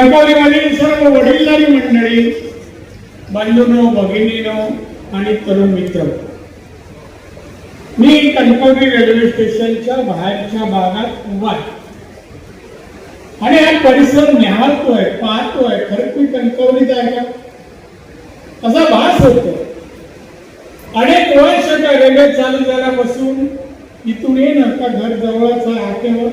कणकवलीमधील सर्व वडीलधारी मंडळी बंधूनो भगिनीनो आणि तरुण मित्र मी कणकवली रेल्वे स्टेशनच्या बाहेरच्या भागात उभा आहे. आणि हा परिसर निहाळतोय पाहतोय खरंच मी कणकवलीत आहे का? असा भास होतो. अनेक वर्ष त्या रेल्वे चालू झाल्यापासून इथून येणं का घर जवळच आहे हाकेवर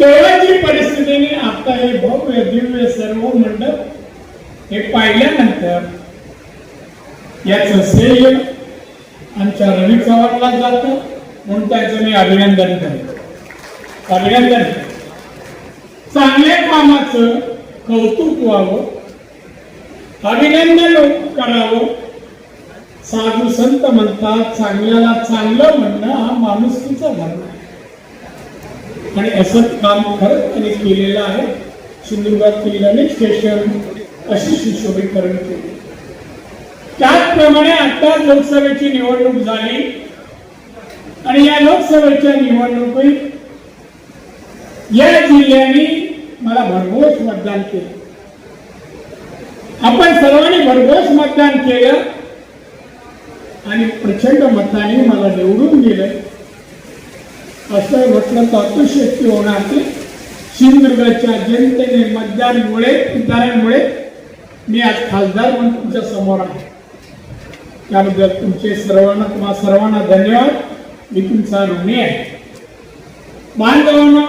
तेव्हाची परिस्थितीने आता हे भव्य दिव्य सर्व मंडप हे पाहिल्यानंतर याचं श्रेय आमच्या रवी चव्हाणला जातं म्हणून त्याचं मी अभिनंदन करतो. अभिनंदन. चांगल्या कामाचं कौतुक व्हावं अभिनंदन करावं. साधू संत म्हणतात चांगल्याला चांगलं म्हणणं हा माणुसकीचा धर्म आहे. आणि असं काम खरंच त्यांनी केलेलं आहे. सिंधुदुर्गातील अनेक स्टेशन अशी सुशोभीकरण केली. त्याचप्रमाणे आता लोकसभेची निवडणूक झाली. आणि या लोकसभेच्या निवडणुकीत या जिल्ह्याने मला भरघोस मतदान केलं. आपण सर्वांनी भरघोस मतदान केलं. आणि प्रचंड मताने मला निवडून दिलं. असं म्हटलं तर अतिशक्ती होणार ते. सिंधुदुर्गाच्या जनतेने मतदारीमुळे मतदारांमुळे मी आज खासदार म्हणून तुमच्यासमोर आहे. त्याबद्दल तुमचे सर्वांना तुम्हा सर्वांना धन्यवाद. मी तुमचा ऋणी आहे. बांधवांना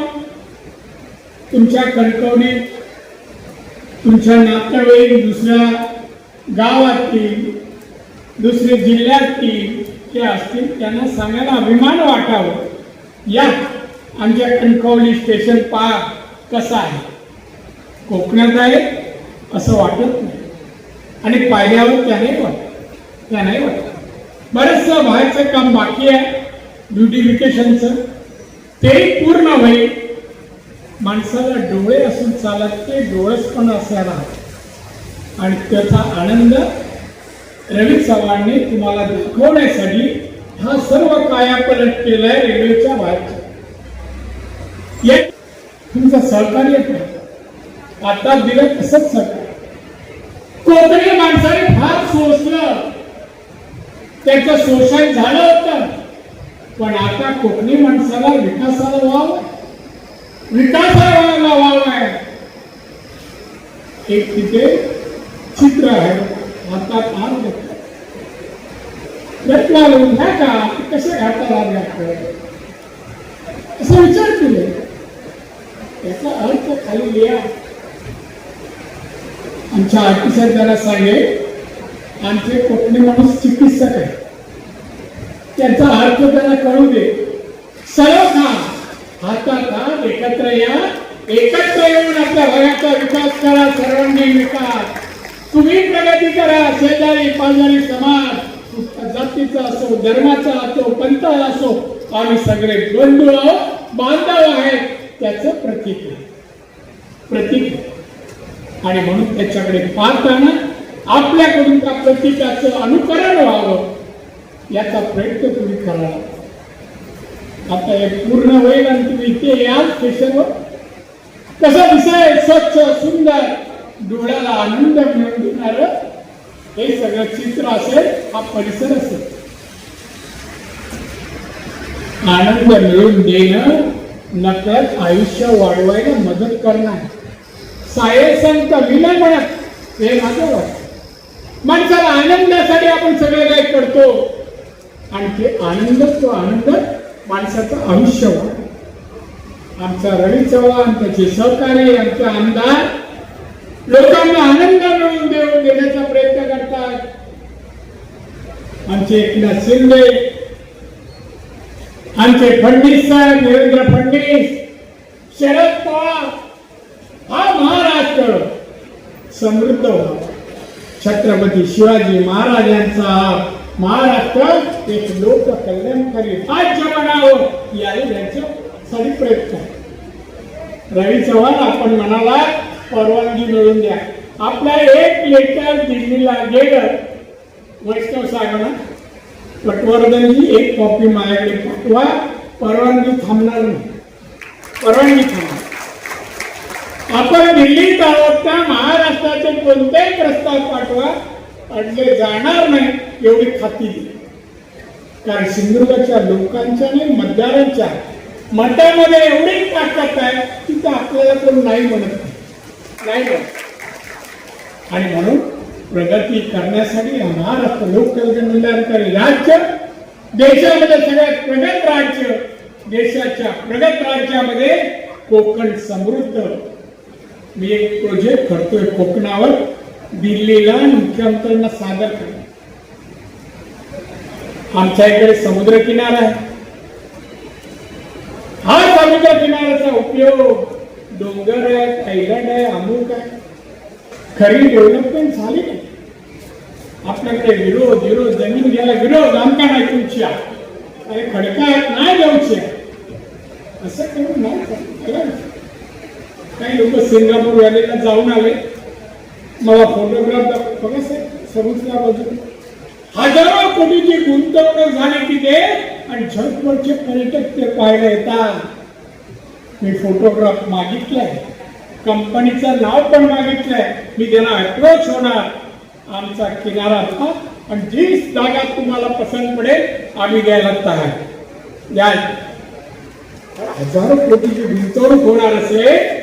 तुमच्या कणकवणी तुमच्या नातेवाईक दुसऱ्या गावातील दुसरे जिल्ह्यातील जे असतील त्यांना सांगायला अभिमान वाटावं. या आमच्या कणकवली स्टेशन पा कसं आहे? कोकणात आहे असं वाटत नाही. आणि पाहिल्यावर त्या नाही वाटत. त्या नाही वाटत. बरंचसं व्हायचं काम बाकी आहे ब्युटिफिकेशनचं. ते पूर्ण होईल. माणसाला डोळे असून चालत ते डोळस पण असायला आणि त्याचा आनंद रवी चव्हाणने तुम्हाला दाखवण्यासाठी हा सर्व कायापलट केलाय रेल्वेच्या बाहेरच्या एक तुमचं सहकार्य करा. आता दिलं तसंच सरकार. कोकणी माणसाने फार सोसलं. त्याचं शोषण झालं होतं. पण आता कोकणी माणसाला विकासाला वाव विकासाला वाव आहे. एक तिथे चित्र आहे. आता फार घेतला लावून घ्या का कसे घाटाला लागतं असं विचार केले. याचा अर्थ खाली लिहा. आमच्या आर्टिसात त्याला सांगेल आमचे कोकणी माणूस चिकित्सक आहे त्याचा अर्थ त्याला कळू दे. सर्व खा हातात एकत्र या एकत्र येऊन आपल्या भागाचा विकास करा सर्वांगीण विकास. तुम्ही प्रगती करा शेजारी पाजारी समाज. जातीचा असो धर्माचा असो पंथ असो आम्ही सगळे बंधू आहोत बांधव आहेत. त्याचं प्रतीक आहे. प्रतीक आणि म्हणून त्याच्याकडे पाहताना आपल्याकडून त्या प्रतीकाचं अनुकरण व्हावं याचा प्रयत्न तुम्ही करा. आता हे पूर्ण होईल आणि तुम्ही इथे याल स्टेशनवर कसं दिसेल? स्वच्छ सुंदर. डोळ्याला आनंद मिळून देणार हे सगळं चित्र असेल हा परिसर असेल. आनंद मिळून देणं नकळत आयुष्य वाढवायला मदत करणार. साये संत विनय म्हणत हे माझं माणसाला आनंदासाठी आपण सगळं काही करतो. आणि ते आनंद तो आनंद माणसाचं आयुष्य वाढ आमचा रवी चव्हाण त्याचे सहकारी आमचे आमदार लोकांना आनंद मिळवून देऊन देण्याचा प्रयत्न करतात आमचे एकनाथ शिंदे आमचे फडणवीस साहेब देवेंद्र फडणवीस शरद पवार हा महाराष्ट्र समृद्ध व्हावा छत्रपती शिवाजी महाराजांचा महाराष्ट्र एक लोक कल्याणकारी राज्य बनावं याही यांच्यासाठी प्रयत्न रवी चव्हाण आपण म्हणाला परवानगी मिळून द्या. आपला एक लेटर दिल्लीला गेलं. वैष्णव साहेबांना पटवर्धनची एक कॉपी माझ्याकडे पाठवा. परवानगी थांबणार नाही. परवानगी थांबणार. आपण दिल्लीत आहोत का? महाराष्ट्राचे कोणतेही प्रस्ताव पाठवा. अडले जाणार नाही एवढी खाती दिली कारण सिंधुदुर्गाच्या लोकांच्या आणि मतदारांच्या मतामध्ये एवढी ताकद आहे की ते आपल्याला कोण नाही म्हणत. नाही. आणि म्हणून प्रगती करण्यासाठी महाराष्ट्र लोककल्याण कल्याणकारी राज्य देशामध्ये सगळ्यात प्रगत राज्य देशाच्या प्रगत राज्यामध्ये कोकण समृद्ध. मी एक प्रोजेक्ट करतोय कोकणावर. दिल्लीला मुख्यमंत्र्यांना सादर करतो. आमच्या इकडे समुद्र किनारा आहे. हा समुद्र किनाऱ्याचा उपयोग डोंगर आहे आयलंड आहे अमुक आहे. खरी डेव्हलपमेंट झाली नाही. आपल्याकडे विरोध विरोध जमीन घ्यायला विरोध आमका नाही तुमच्या अरे खडका आहेत नाही देऊची असं करून नाही काही लोक सिंगापूर व्हॅलीला जाऊन आले. मला फोटोग्राफ बघा साहेब समुद्रा बाजू हजारो कोटीची गुंतवणूक झाली तिथे. आणि झटपटचे पर्यटक ते पाहायला येतात. मी फोटोग्राफ मागितलाय. कंपनीचं नाव पण मागितलंय. मी त्यांना अप्रोच होणार. आमचा किनारा था आणि जी जागा तुम्हाला पसंत पडेल आम्ही द्यायला तयार. द्या हजारो कोटीची गुंतवणूक होणार असेल.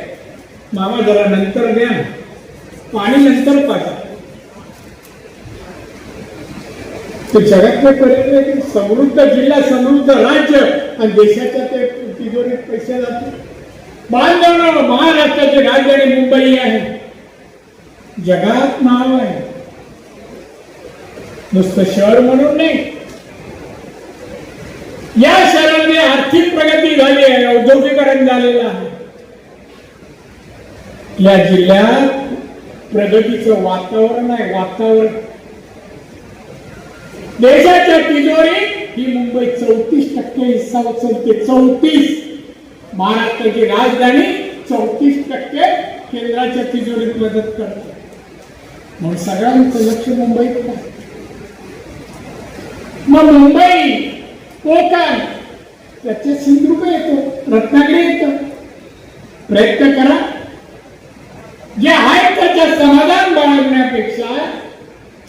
मामा जरा नंतर द्या पाणी नंतर पाहिजे ते जगातले समृद्ध जिल्हा समृद्ध राज्य आणि देशाच्या ते तिजोरीत पैसे जातील. बांधव महाराष्ट्राची राजधानी मुंबई आहे. जगात नाव आहे. नुसतं शहर म्हणून नाही. या शहरामध्ये आर्थिक प्रगती झाली आहे औद्योगिकरण झालेलं आहे. या जिल्ह्यात प्रगतीचं वातावरण आहे वातावरण. देशाच्या तिजोरी ही मुंबई चौतीस टक्के हिस्सा उचलते चौतीस. महाराष्ट्राची राजधानी चौतीस टक्के केंद्राच्या तिजोरीत मदत करते. म्हणून सगळ्यांचं लक्ष मुंबईत मग मुंबई कोकण त्याचे सिंधुदुर्ग येतो रत्नागिरी येतो. प्रयत्न करा. जे आहे त्याच्या समाधान बाळगण्यापेक्षा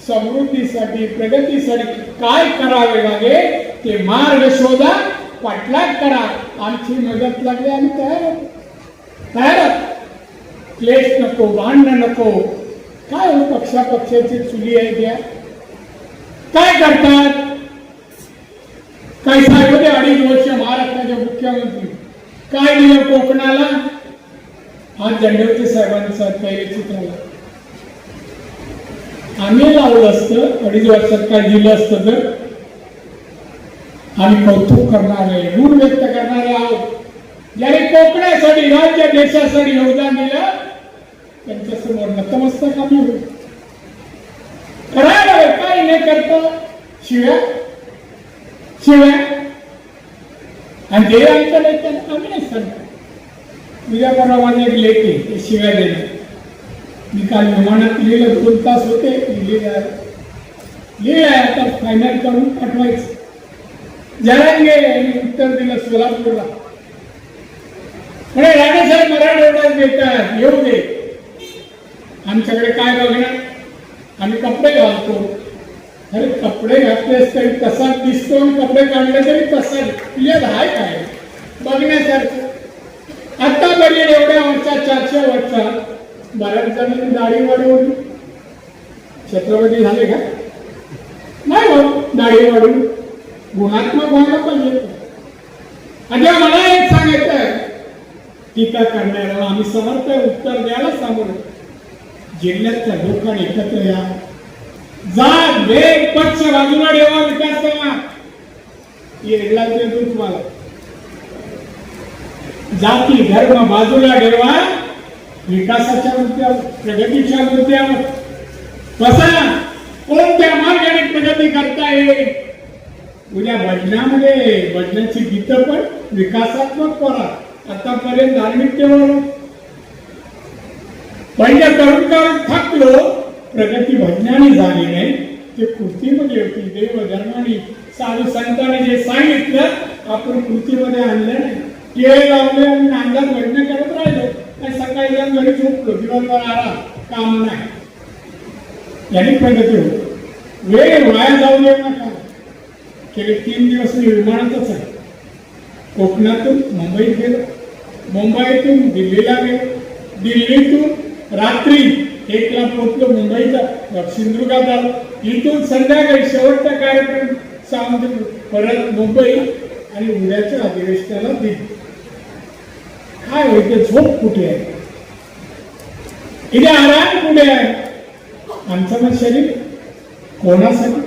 समृद्धीसाठी प्रगतीसाठी काय करावे लागेल ते मार्ग शोधा पाठलाग करा. आमची मदत लागली आम्ही तयार आहोत तयार आहोत क्लेश नको भांडणं नको. काय हो पक्षापक्षाची चुली आहे द्या काय करतात? काही साहेब होते अडीच वर्ष महाराष्ट्राचे मुख्यमंत्री? काय दिलं कोकणाला? हा दंडवते साहेबांचा चित्र आम्ही लावलं असतं अडीच वर्षात काय दिलं असतं तर आम्ही कौतुक करणारे ऋण व्यक्त करणारे आहोत. ज्याने कोकणासाठी राज्य देशासाठी योगदान दिलं. त्यांच्यासमोर नतमस्तक आम्ही होईल करायला काही काय न करता शिव्या. शिव्या. आणि ते ऐकलं त्यांना आम्ही नाही सांगतो. तुझ्या परवाने एक लेख आहे ते शिव्या देणार मी काल विमानात लिहिलं दोन तास होते लिहिलं लिहिलं आता फायनल करून पाठवायचं. जरांगे यांनी उत्तर दिलं सोलापूरला. म्हणे राणेसाहेब मराठवाड्यात देतात येऊ दे. आमच्याकडे काय बघणार आम्ही कपडे घालतो. अरे कपडे घातलेस तरी तसाच दिसतो आणि कपडे काढले तरी तसाच. क्लिअर आहे काय? बघण्यासारखं. आता बघेल एवढ्या वर्षात चारशे वर्षात बऱ्याच जणांनी दाढी वाढवली. छत्रपती झाले का? नाही हो दाढी वाढवून गुणात्मक व्हायला पाहिजे. आता मला एक सांगायचं टीका करणाऱ्याला आम्ही समर्थ उत्तर द्यायला समोर जिल्ह्यातल्या लोकांनी एकत्र या. जात भेद पक्ष बाजूला ठेवा विकास करा येडला देतो तुम्हाला. जाती धर्म बाजूला ठेवा. विकासाच्या मुद्द्यावर प्रगतीच्या मुद्द्यावर. कसा कोणत्या मार्गाने प्रगती करता येईल? उद्या भजनामध्ये भजनाची गीतं पण विकासात्मक करा. आतापर्यंत धार्मिक केवळ पहिल्या तरुण काळात थकलो प्रगती भजनाने झाली नाही. ते कृतीमध्ये होती देव धर्माने साधू संतांनी जे सांगितलं आपण कृतीमध्ये आणलं नाही. केळ लावले आणि नांदात भजन करत राहिलो. आणि सकाळी जाऊन घरी झोपलो. दिवसभर आला काम नाही. याने प्रगती होती. वेळ वाया जाऊ देऊ नका. गेले तीन दिवस मी विमानातच आहे. कोकणातून मुंबईत गेलो. मुंबईतून दिल्लीला गेलो. दिल्लीतून रात्री एकला पोहोचलो मुंबईचा. सिंधुदुर्गात आलो. इथून संध्याकाळी शेवटचा कार्यक्रम सांगून परत मुंबई आणि उद्याच्या अधिवेशनाला दिली काय होते झोप कुठे आहे? इथे आराम कुठे आहे? आमचं मग शरीर कोणासाठी?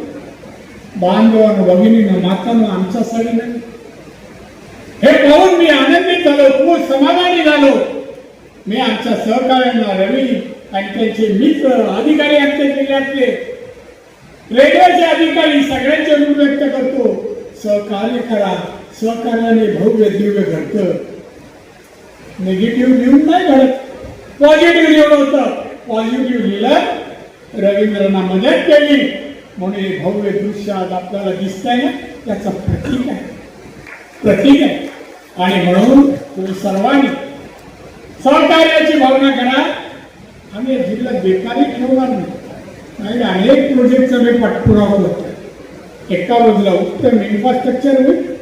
बांधवानं भगिनीनं मातानं आमच्यासाठी नाही हे पाहून मी आनंदित झालो खूप समाधानी झालो. मी आमच्या सहकार्यांना रवी आणि त्यांचे मित्र अधिकारी आमच्या जिल्ह्यातले रेल्वेचे अधिकारी सगळ्यांचे रूप व्यक्त करतो. सहकार्य करा. सहकार्याने भव्य दिव्य घडत. निगेटिव्ह लिहून नाही घडत. पॉझिटिव्ह लिहून होतं. पॉझिटिव्ह लिहिलं. रवींद्रांना मदत केली. म्हणून हे भव्य दृश्य आज आपल्याला दिसतंय. ना त्याचं प्रतीक आहे. प्रतीक आहे. आणि म्हणून तुम्ही सर्वांनी सहकार्याची भावना करा. आम्ही या जिल्ह्यात बेकारी ठेवणार नाही. आणि अनेक प्रोजेक्टचा मी पाठपुरावा करतो एका बाजूला उत्तम इन्फ्रास्ट्रक्चर होईल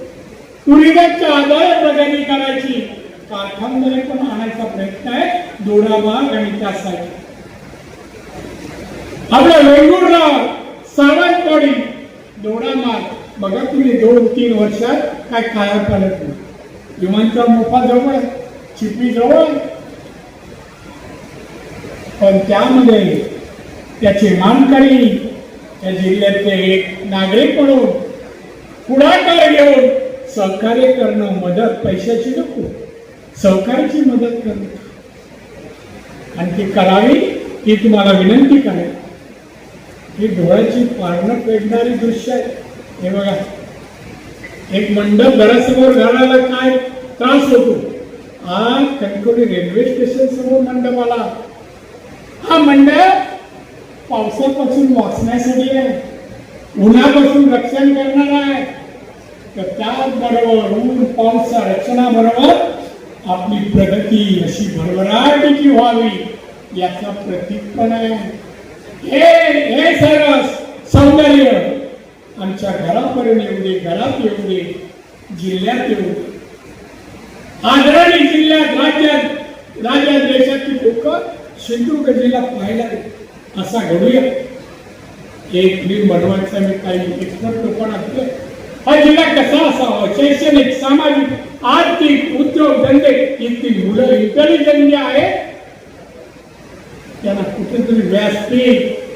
टुरिझमच्या आधारे प्रगती करायची. कारखानदारी पण आणायचा प्रयत्न आहे. दोडाबाग आणि त्यासाठी. साईड आपल्या वेंगुर्ला सावंतवाडी मार बघा तुम्ही दोन तीन वर्षात काय काया पडत नाही. विमानचा मोफा जवळ चिपी जवळ पण त्यामध्ये त्याचे मानकरी त्या जिल्ह्यातले एक नागरिक म्हणून पुढाकार घेऊन सहकार्य करणं मदत पैशाची नको. सहकार्याची मदत करणं. आणि ती करावी ही तुम्हाला विनंती करेल ही डोळ्याची पारणं पेटणारी दृश्य आहे. हे बघा. एक मंडप घरासमोर घालायला काय त्रास होतो? आज कणकवली रेल्वे स्टेशन समोर मंडप आला. हा मंडप पावसापासून वाचण्यासाठी आहे. उन्हापासून रक्षण करणार आहे. तर त्याचबरोबर ऊन पावसा रक्षणाबरोबर आपली प्रगती अशी भरभराटीची व्हावी याचा प्रतीक पण आहे. हे हे सरस सौंदर्य. आमच्या घरापर्यंत येऊ दे घरात येऊ दे जिल्ह्यात येऊ दे. आदरणी जिल्ह्यात राज्यात राज्यात देशाची लोक सिंधुदुर्ग जिल्हा पाहायला असा घडूया. एक मी बनवायचा मी काही एक्सपर्ट असतो हा जिल्हा कसा असावा? शैक्षणिक सामाजिक आर्थिक उद्योग धंदे इथली मुलं इंटेलिजंट जे आहे त्याला कुठेतरी व्यासपीठ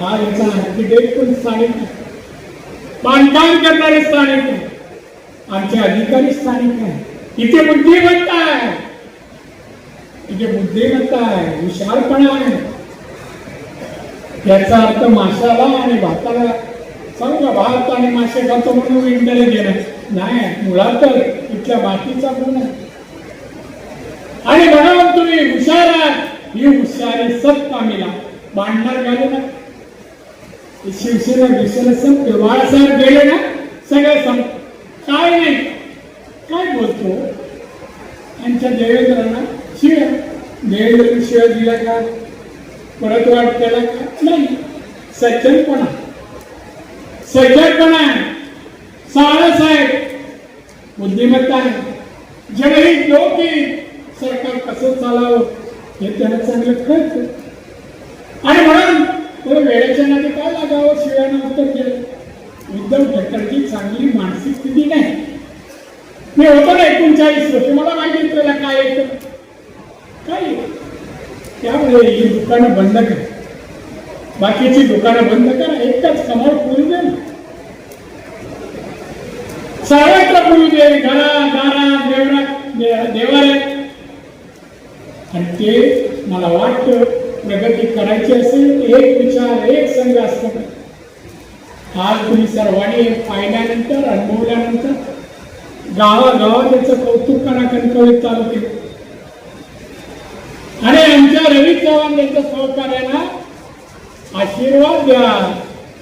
हा याचा आर्किटेक्ट पण स्थानिक आहे. बांधकाम करणारे स्थानिक आहे आमचे अधिकारी स्थानिक आहे इथे बुद्धिमत्ता आहे. इथे बुद्धिमत्ता आहे. हुशारपणा आहे. याचा अर्थ माशाला आणि भाताला. समजा भात आणि मासे खातो म्हणून इंटेलिजंट नाही मुळात तर इथल्या मातीचा गुण आहे. आणि म्हणून तुम्ही हुशार आहात. ही हुशारी सब कामीला भांडणार गेले ना शिवसेना विषयाला संपते बाळासाहेब गेले ना सगळं संप काय नाही. काय बोलतो? त्यांच्या देवेंद्रांना शिव देवेंद्र शिव दिला का? परत वाट केला का? नाही. सज्जनपणा. सज्जनपणा. साळस आहे बुद्धिमत्ता आहे जगही लोक सरकार कसं चालावं? हे त्याला चांगलं कळतं आणि म्हणून तर वेळेच्या नाते काय लागावं? शिवायनं उत्तर केलं. उद्धव ठाकरेची चांगली मानसिक स्थिती नाही. मी होतो ना एकोणचाळीस वर्ष. मला माहिती त्याला काय येतं. काय त्यामुळे ही दुकानं बंद करा. बाकीची दुकानं बंद करा. एकटाच समोर करू दे सर्वत्र करू दे. घरा दारा देवरा दे- देवालयात आणि ते मला वाटतं प्रगती करायची असेल एक विचार एक संघ असतो. आज तुम्ही सर्वांनी पाहिल्यानंतर अनुभवल्यानंतर गावागावात त्याचं कौतुक करा कणकवली तालुक्यात. आणि आमच्या रवी चव्हाण यांच्या सहकार्याला आशीर्वाद द्या.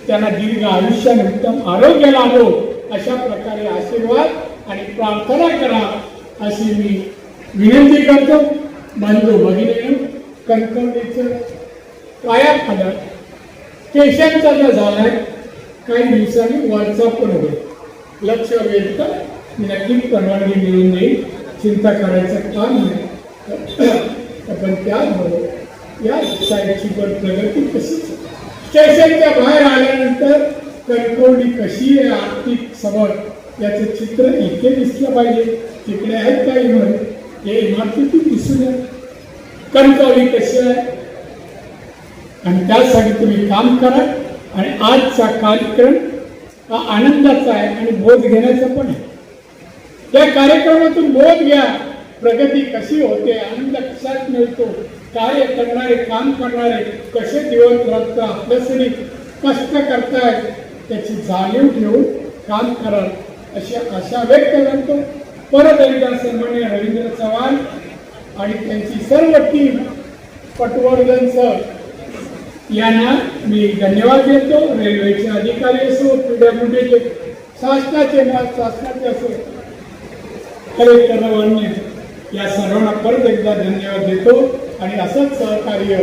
त्यांना दीर्घ आयुष्याने उत्तम आरोग्य लाभो अशा प्रकारे आशीर्वाद आणि प्रार्थना करा अशी मी विनंती करतो. बंधू भगिनी कणकवलीचं काया खाणार केशांचा जो झालाय. काही दिवसांनी वरचा पण होईल. लक्ष वेध तर नक्की परवानगी मिळून देईल चिंता करायचं काम नाही. आपण त्याचबरोबर या साईडची पण प्रगती कशी स्टेशनच्या बाहेर आल्यानंतर कणकवली कशी आहे आर्थिक सबळ याचं चित्र इथे दिसलं पाहिजे. तिकडे आहेत काही म्हणून. हे इमारतीतून दिसून आहे. कणकवली कशी आहे? आणि त्यासाठी तुम्ही काम करा. आणि आजचा कार्यक्रम हा आनंदाचा आहे आणि बोध घेण्याचा पण आहे. त्या कार्यक्रमातून बोध घ्या. प्रगती कशी होते आनंद कशात मिळतो कार्य करणारे काम करणारे कसे दिवस रात्र आपल्यासाठी कष्ट करतायत त्याची जाणीव ठेवून काम करा अशी आशा व्यक्त करतो. परत एकदा सन्मान्य रवींद्र चव्हाण आणि त्यांची सर्व टीम पटवर्धन सर यांना मी धन्यवाद देतो. रेल्वेचे अधिकारी असो पीडब्ल्यूडीचे शासनाचे ना शासनाचे असो कलेक्टर अन्य या सर्वांना परत एकदा धन्यवाद देतो आणि असंच सहकार्य